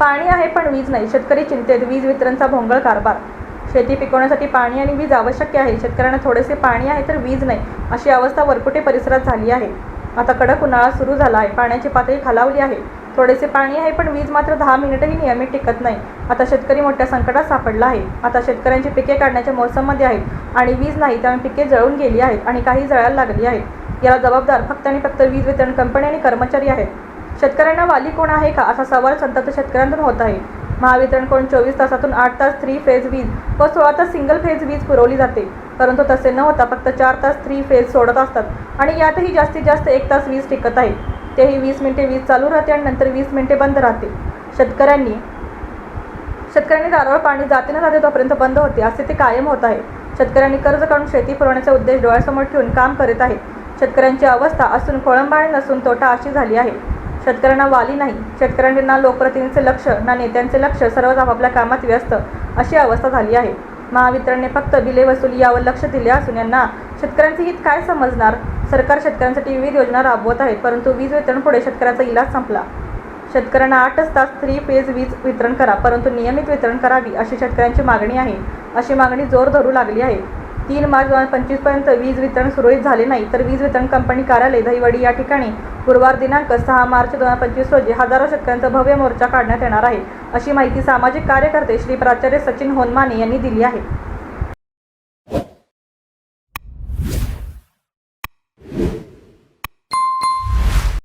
पाणी आहे पण वीज नाही. शेतकरी चिंतेत वीज वितरणचा भोंगळ कारभार. शेती पिकवण्यासाठी पाणी आणि वीज आवश्यक आहे. शेतकऱ्यांना थोडेसे पाणी आहे तर वीज नाही अशी अवस्था वरकुटे परिसरात झाली आहे. आता कडक उन्हाळा सुरू झाला आहे. पाण्याची पातळी खालावली आहे. थोडेसे पाणी आहे पण वीज मात्र दहा मिनिटही नियमित टिकत नाही. आता शेतकरी मोठ्या संकटात सापडला आहे. आता शेतकऱ्यांची पिके काढण्याच्या मोसममध्ये आहेत आणि वीज नाही त्यामुळे पिके जळून गेली आहेत आणि काही जळायला लागली आहेत. याला जबाबदार फक्त आणि फक्त वीज वितरण कंपनी आणि कर्मचारी आहेत. शेतकऱ्यांना वाली कोण आहे का? असा सवाल संतप्त शेतकऱ्यांतून होत आहे. महावितरणकडून चोवीस तासातून आठ तास थ्री फेज वीज व सोळा तास सिंगल फेज वीज पुरवली जाते. परंतु तसे न होता फक्त चार तास थ्री फेज सोडत असतात आणि यातही जास्तीत जास्त एक तास वीज टिकत आहे. तेही वीस मिनिटे वीज चालू राहते आणि नंतर वीस मिनिटे बंद राहते. शेतकऱ्यांनी शेतकऱ्यांनी दारावर पाणी जाते न जाते तोपर्यंत बंद होते असे ते कायम होत आहे. शेतकऱ्यांनी कर्ज काढून शेती पुरवण्याचा उद्देश डोळ्यासमोर ठेवून काम करीत आहेत. शेतकऱ्यांची अवस्था असून खोळंबाळे नसून तोटा अशी झाली आहे. शेतकऱ्यांना वाली नाही. शेतकऱ्यांचे ना लक्ष ना नेत्यांचे लक्ष सर्वच आपापल्या कामात व्यस्त अशी अवस्था झाली आहे. महावितरणने फक्त बिले वसुली यावर लक्ष दिले असून यांना शेतकऱ्यांचे हित काय समजणार? सरकार शेतकऱ्यांसाठी विविध योजना राबवत आहे परंतु वीज वितरण पुढे शेतकऱ्याचा इलाज संपला. शेतकऱ्यांना आठच तास थ्री फेज वीज वितरण करा परंतु नियमित वितरण करावी अशी शेतकऱ्यांची मागणी आहे. अशी मागणी जोर धरू लागली आहे. तीन मार्च दोन हजार पंचवीसपर्यंत वीज वितरण सुरळीत झाले नाही तर वीज वितरण कंपनी कार्यालय दहिवडी या ठिकाणी गुरुवार दिनांक सहा मार्च दोन हजार पंचवीस रोजी हजारो शेतकऱ्यांचा भव्य मोर्चा काढण्यात येणार आहे. अशी माहिती सामाजिक कार्यकर्ते श्री प्राचार्य सचिन होनमाने यांनी दिली आहे.